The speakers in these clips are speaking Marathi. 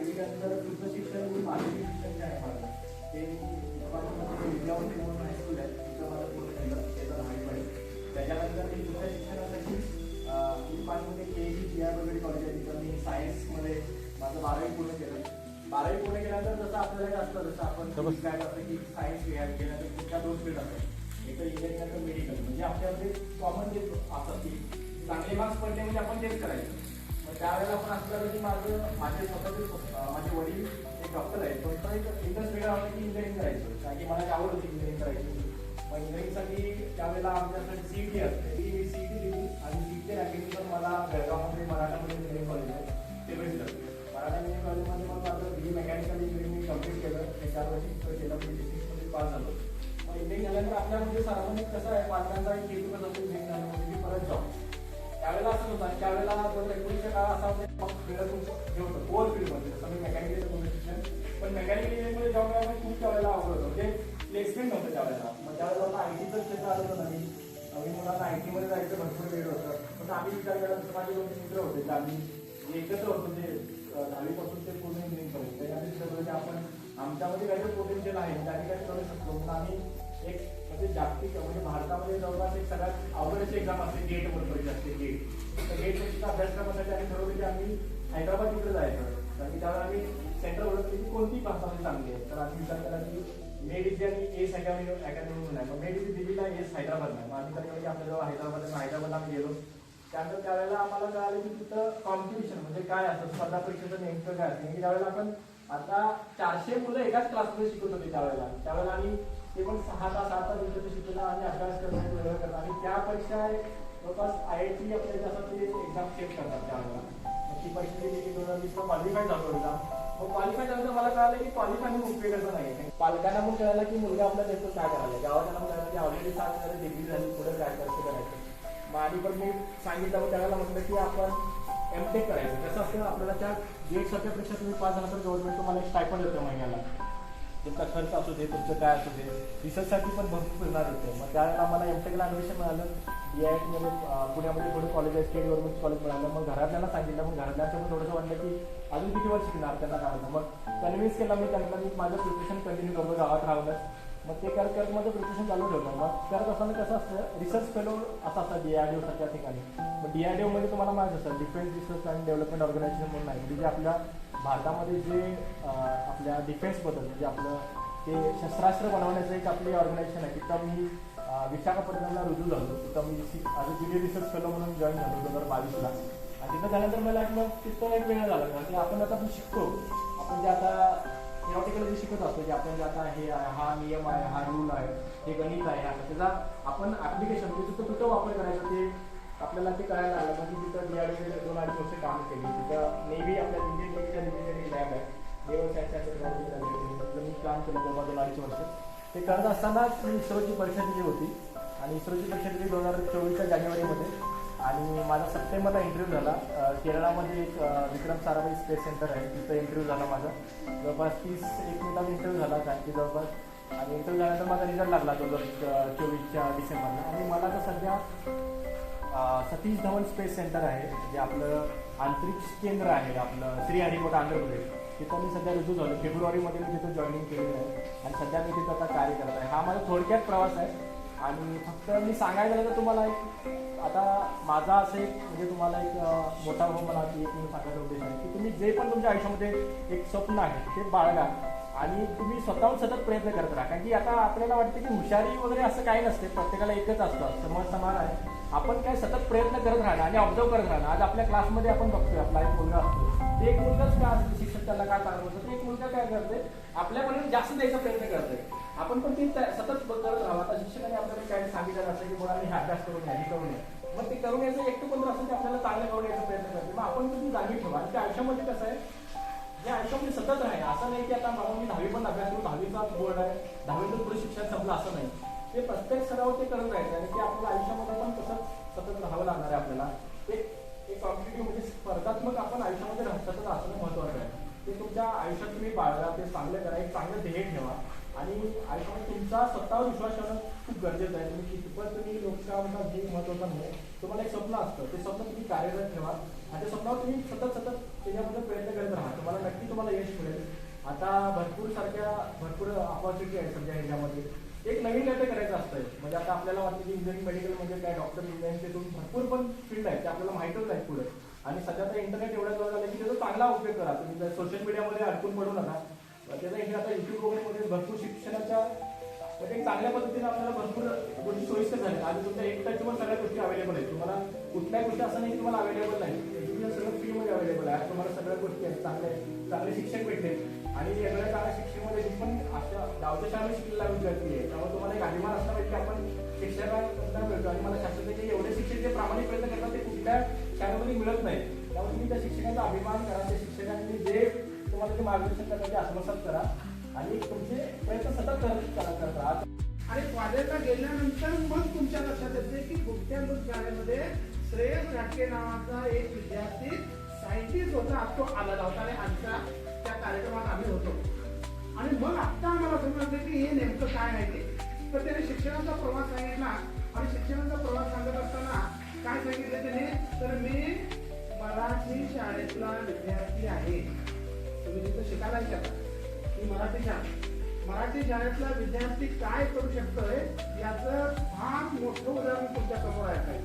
आठवी तुमचं शिक्षण मी माध्यमिक शिक्षण जे आहे माझं ते उस्मानाबादमध्ये म्हणून हायस्कूल आहे तिथं मला पूर्ण केलं माहीत दहावीपर्यंत त्याच्यानंतर मी दुसऱ्या शिक्षणासाठी उस्मानमध्ये के जी जी आर वगैरे कॉलेज आहे तिथं मी सायन्समध्ये माझं बारावी पूर्ण केलं बारावी पूर्ण केल्यानंतर जसं आपल्याला असतं जसं आपण काय करतो की सायन्स घ्यायला केल्यानंतर कुठल्या दोन फील्ड असतात एक तर इंजिनिअरिंग नंतर मेडिकल म्हणजे आपल्यामध्ये कॉमन जे असतात की चांगले मार्क्स पडले म्हणजे आपण तेच करायचं. मग त्यावेळेला आपण असं झालं की माझं माझे स्वतःचे डॉक्टर आहे. पण तो एक इंटरेस्ट वेगळा होता की इंजिनिअरिंग करायचं. कारण की मला आवड होती इंजिनिअरिंग करायची. मग इंजिनिअरिंगसाठी त्यावेळेला आमच्याकडे सी टी असते. ती मी सी टी दिली आणि सी टी रँकिंग तर मला बेळगावमध्ये मराठामध्ये इंजिनिअरिंग कॉलेज आहे. ते भेटलं मराठा इंजिनिअरिंग कॉलेजमध्ये मग माझं बी मेकॅनिकल इंजिनिअरिंग मी कंप्लीट केलं. ते चार वर्षी केलं. म्हणजे डिस्ट्रिक्टमध्ये पास झालो. मग इंजिनिअरिंग झाल्यानंतर आपल्यामध्ये सर्वांनी कसं आहे पालकांचा एक हेतू कसं असतो इंजिनिअरिंग झालं म्हणजे की परत जॉब त्यावेळेला असं होतं त्यावेळेला दोन एकोणीसच्या काळ असा होता की मग वेळ तुमचं हे होतं. कोर फील्डमध्ये मेकॅनिकल जॉब मिळाल्यामुळे खूप त्यावेळेला आवडत. होतं म्हणजे प्लेसमेंट नव्हतं त्यावेळेला मग त्यावेळेला आता आय टीचं क्षेत्र आलं होतं नवीन. नवीन मुलांना आय टीमध्ये जायचं भरपूर वेळ होतं. पण आम्ही विचार केला तसं माझे दोन मित्र होते तर आम्ही एकत्र होतो म्हणजे, ते दहावीपासून ते पूर्ण इंजिनिअरिंग पर्यंत त्याच्यामध्ये ठरवलं की आपण आमच्यामध्ये काहीतरी पोटेन्शियल आहे म्हणजे त्याने काही करू शकतो. म्हणून आम्ही एक म्हणजे जागतिक म्हणजे भारतामध्ये जवळपास एक सगळ्यात आवडीची एक्झाम असते गेट वर परीक्षा असते गेट तर गेट परीक्षेचा अभ्यासक्रमासाठी आम्ही ठरवलं की आम्ही हैदराबाद इकडे जायचं. कारण की त्यावेळेला आम्ही सेंटर ओळखली की कोणती क्लासमध्ये चांगली आहे? तर आम्ही विचार केला की मेड इथे आणि एस अकॅडमी अकॅडमी म्हणून आहे. मग मेड इथे दिल्लीला एस हैदराबाद आहे मग आम्ही काय केलं की आपल्याजवळ हैदराबाद आहे. हैदराबादला आम्ही गेलो. त्यानंतर त्यावेळेला आम्हाला कळालं की तिथं कॉम्पिटिशन म्हणजे काय असतं? स्पर्धा परीक्षेचं नेमकं काय असतं? की त्यावेळेला आपण आता चारशे मुलं एकाच क्लासमध्ये शिकवत होते त्यावेळेला. त्यावेळेला आम्ही ते पण सहा तास आठ तास दिवसाचं शिकवलं. आणि अभ्यास करणं वेगळं करणं आणि त्या परीक्षा जवळपास आय आय टी आपल्या जसं ते एक्झाम चेक करतात त्यावेळेला. ती परीक्षा दिली की दोन हजार वीसला क्वालिफाय झालो होता. क्वालिफाय झाल्यानंतर मला कळालं की क्वालिफाय म्हणून उपयोगाचं नाही पालकांना पण कळालं की मुलगा आपला नेमकं काय करायला गावाच्या पण कळालं की ऑलरेडी सात झाले डिग्री झाली पुढे काय करायचं करायचं. मग आणि पण मी सांगितलं मग म्हटलं की आपण एम टेक करायचं. कसं असतं आपल्याला त्या गेट सध्यापेक्षा तुम्ही पाच झाला तर गव्हर्नमेंट तुम्हाला एक स्टायपंड देतं महिन्याला. तुमचा खर्च असू दे तुमचं काय असू दे रिसर्चसाठी पण भरपूर फिरणार होते. मग त्यावेळेला मला एमटेकला ॲडमिशन मिळालं. डी आय टीमध्ये पुण्यामध्ये थोडं कॉलेज आहे स्टेट गव्हर्नमेंट कॉलेज मिळालं. मग घरातल्यांना सांगितलं. मग घरातल्यांचं पण थोडंसं वाटलं की अजून किती वर्ष शिकणार त्यांना काय मग कन्व्हिन्स केला मी त्यांना मी माझं प्रिपरेशन कंटिन्यू करतो गावात राहूनच. मग ते करत करत माझं प्रिपरेशन चालू ठेवलं. मग करत असताना कसं असतं रिसर्च फेलो असं असतं ओ सारख्या ठिकाणी. मग डी आय डी मध्ये तुम्हाला माहीत असतं defence research and development organisation म्हणून आहे. म्हणजे आपल्या भारतामध्ये जे आपल्या डिफेन्सबद्दल म्हणजे आपलं ते शस्त्रास्त्र बनवण्याचं एक आपली ऑर्गनायझेशन आहे तिथं मी विशाखापट्टणमला रुजू झालो तिथं मी as a junior research fellow म्हणून जॉईन झालो दोन हजार बावीसला. आणि तिथं झाल्यानंतर मला मग तिथं एक वेळ झाला कारण की आपण आता आपण शिकतो. आपण जे आता थिओटिकल जे शिकत असतो की आपण जे आता हे आहे, हा नियम आहे हा रूल आहे हे गणित आहे आता त्याचा आपण ॲप्लिकेशन म्हणजे तिथं कुठं वापर करायचा ते आपल्याला ते कळायला आलं म्हणजे तिथं डीआरडीओ दोन अडीच वर्ष काम केली. तिथं नेव्ही आपल्या इंडियन नेव्हीच्या इंजिनिअरिंग लॅब आहे. नेवल मी काम केलं जवळ दोन अडीच वर्ष. ते करत असताना मी इस्रोची परीक्षा दिली होती. आणि इस्रोची परीक्षा दिली दोन हजार चोवीसच्या जानेवारीमध्ये. आणि माझा सप्टेंबरला इंटरव्ह्यू झाला. केरळामध्ये एक विक्रम साराभाई स्पेस सेंटर आहे. तिथं इंटरव्ह्यू झाला माझा. जवळपास तीस एक मिनिटाचा इंटरव्ह्यू झाला कारण की जवळपास. आणि इंटरव्ह्यू झाल्यानंतर माझा रिझल्ट लागला दोन हजार चोवीसच्या डिसेंबरला. आणि मला तर सध्या सतीश धवन स्पेस सेंटर आहे जे आपलं अंतरिक्ष केंद्र आहे आपलं श्री श्रीहरिकोटा आंध्र प्रदेश. तिथं मी सध्या रुजू झालो. फेब्रुवारीमध्ये मी तिथं जॉईनिंग केलेलं आहे. आणि सध्या मी तिथं आता कार्य करत आहे. हा माझा थोडक्यात प्रवास आहे. आणि फक्त मी सांगायला गेलं तर तुम्हाला एक आता माझा असं एक म्हणजे तुम्हाला एक मोठा भाऊ म्हणा की एक मी सांगायचा उद्देश आहे की तुम्ही जे पण तुमच्या आयुष्यामध्ये एक स्वप्न आहे ते बाळगा. आणि तुम्ही स्वतःहून सतत प्रयत्न करत राहा. कारण की आता आपल्याला वाटतं की हुशारी वगैरे असं काही नसते. प्रत्येकाला एकच असतं. समज समान आहे. आपण काय सतत प्रयत्न करत राहणं आणि ऑब्झर्व करत राहणं. आज आपल्या क्लासमध्ये आपण बघतोय आपला एक मुलगा असतो. ते एक मुलगाच का असतो शिक्षक त्याला काय सांगत होतं? ते एक मुलगा काय करते आपल्यापर्यंत जास्त द्यायचा प्रयत्न करतोय. आपण पण ती सतत करत राहावं. आता शिक्षकाने आपल्याला काय सांगितलं असतं की मुलांनी हे अभ्यास करून घ्या हे करून घ्या. मग ते करून यायचं एकटं कोणतं असतं ते आपल्याला चांगलं करून यायचा प्रयत्न करते मग आपण तुम्ही जागी ठेवा. आणि त्या आयुष्यामध्ये कसं आहे या आयुष्यामध्ये सतत राहील असं नाही की आता बाबा मी दहावी पण अभ्यास करू दहावीचा बोर्ड आहे. दहावीचं पुढे शिक्षण संपलं असं नाही. ते प्रत्येक सराव ते करत राहायचं आणि ते आपल्या आयुष्यामध्ये पण तसंच सतत राहावं लागणार आहे आपल्याला. एक एक कॉम्पिटेटिव्ह म्हणजे स्पर्धात्मक आपण आयुष्यामध्ये सतत असणं महत्वाचं आहे. ते तुमच्या आयुष्यात तुम्ही बाळगा ते चांगलं करा एक चांगलं ध्येय ठेवा. आणि आयुष्यामध्ये तुमचा स्वतःवर विश्वास ठेवणं खूप गरजेचं आहे. तुम्ही कितपत तुम्ही लोकसेवा म्हणतात हे नाही तुम्हाला एक स्वप्न असतं. ते स्वप्न तुम्ही कार्यरत ठेवा. आणि त्या स्वप्नावर तुम्ही सतत सतत त्याच्याबद्दल प्रयत्न करत राहा. तुम्हाला नक्की तुम्हाला यश मिळेल. आता भरपूर सारख्या भरपूर ऑपॉर्च्युनिटी आहेत सध्या ह्याच्यामध्ये. एक नवीन काहीतरी करायचं असतंय. म्हणजे आता आपल्याला वाटतं की इंजिनिअरिंग मेडिकल म्हणजे काय? डॉक्टर इंजिनिअरिंग भरपूर पण फील्ड आहे ते आपल्याला माहीतच आहे पुढे. आणि सध्या तर इंटरनेट एवढ्या जवळ झालं की त्याचा चांगला उपयोग करा. तुम्ही सोशल मीडियामध्ये अडकून पडू नका. त्याचा हे आता युट्यूब वगैरे मध्ये भरपूर शिक्षणाच्या म्हणजे चांगल्या पद्धतीने आपल्याला भरपूर गोष्टी सोयीस्कर झाल्या. आणि तुमच्या एक टचवर सगळ्या गोष्टी अवेलेबल आहेत. तुम्हाला कुठल्याही गोष्टी असं नाही तुम्हाला अवेलेबल नाही एज्युकेशन सगळं फ्रीमध्ये अवेलेबल आहे. तुम्हाला सगळ्या गोष्टी आहेत. चांगल्या चांगले शिक्षक भेटले. आणि एवढ्या चांगल्या शिक्षेमध्ये पण अशा गावच्या शाळेत शिकलेला विद्यार्थी आहे त्यामुळे तुम्हाला एक अभिमान असला पाहिजे की आपण शिक्षकांना मिळतो. आणि मला शासनाचे एवढे शिक्षक जे प्रामाणिक प्रयत्न करतात ते कुठल्या शाळेमध्ये मिळत नाही त्यामुळे तुम्ही त्या शिक्षकांचा अभिमान करा त्या शिक्षकांनी जे तुम्हाला ते मार्गदर्शन करतात ते आत्मसात करा. आणि तुमचे प्रयत्न सतत करत करा करत राहा. आणि कॉलेजला गेल्यानंतर मग तुमच्या लक्षात येते की कोणत्या शाळेमध्ये श्रेयस घाटके नावाचा एक विद्यार्थी सायंटिस्ट होता तो आला होता आणि आमच्या काय आहे ते तर त्याने शिक्षणाचा प्रवास सांगितला आणि शिक्षणाचा प्रवास सांगत असताना काय सांगितलं त्याने? तर मी मराठी शाळेतला विद्यार्थी आहे. तुम्ही तिथं शिकायला विचारता मी मराठी शाळा मराठी शाळेतला विद्यार्थी काय करू शकतोय? याचं फार मोठं उदाहरण तुमच्यासमोर आहे. काय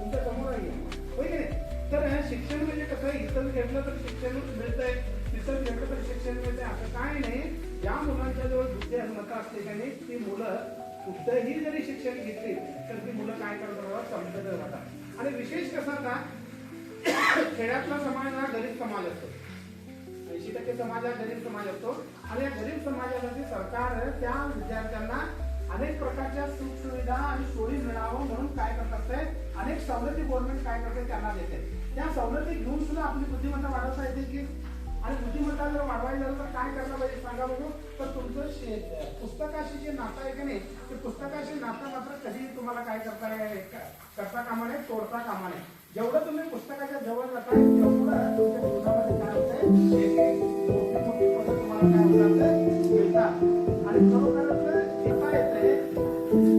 तुमच्यासमोर आहे. होय की नाही? तर शिक्षण म्हणजे कसं? इतर घेतलं तर शिक्षण मिळतंय. तिथं घेतलं तर शिक्षण मिळतंय. असं काय नाही. ज्या मुलांच्या जवळ बुद्धी असमता असते का नाही ती मुलं कुठंही जरी शिक्षण घेतली तर ती मुलं काय करतात समजत राहतात. आणि विशेष कसं आता खेड्यातला समाज हा गरीब समाज असतो. ऐंशी टक्के समाज हा गरीब समाज असतो. आणि या गरीब समाजासाठी सरकार त्या विद्यार्थ्यांना अनेक प्रकारच्या सुख सुविधा आणि सोयी मिळावं म्हणून काय करत असते अनेक सवलती गव्हर्नमेंट काय करते त्यांना देते. त्या सवलती घेऊन सुद्धा आपली बुद्धिमत्ता वाढवता येते की आणि बुद्धिमत्ता जर वाढवायला झालं तर काय करायला पाहिजे सांगा बघू तर तुमचं पुस्तकाशी जे नातं आहे की नाही ते पुस्तकाशी नातं मात्र कधी तुम्हाला काय करता करता कामा नये तोडता कामा नये जेवढं तुम्ही पुस्तकाच्या जवळ जाता तेवढं तुमच्या जीवनामध्ये काय होतंय? मोठी मोठी तुम्हाला काय होतात मिळतात. आणि खरोखरच येता येते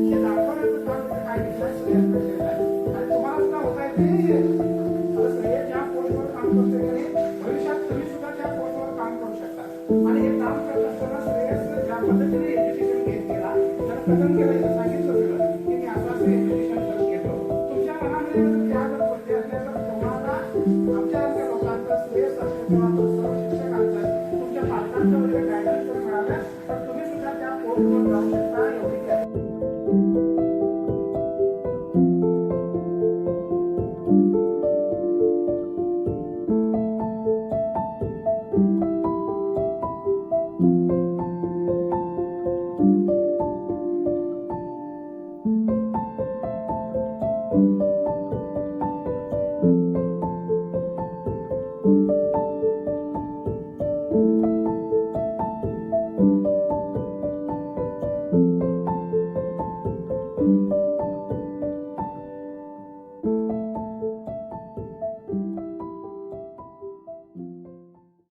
हे दाखवण्याचं काम काय आहे आणि तुम्हाला होता येते तुम्हाला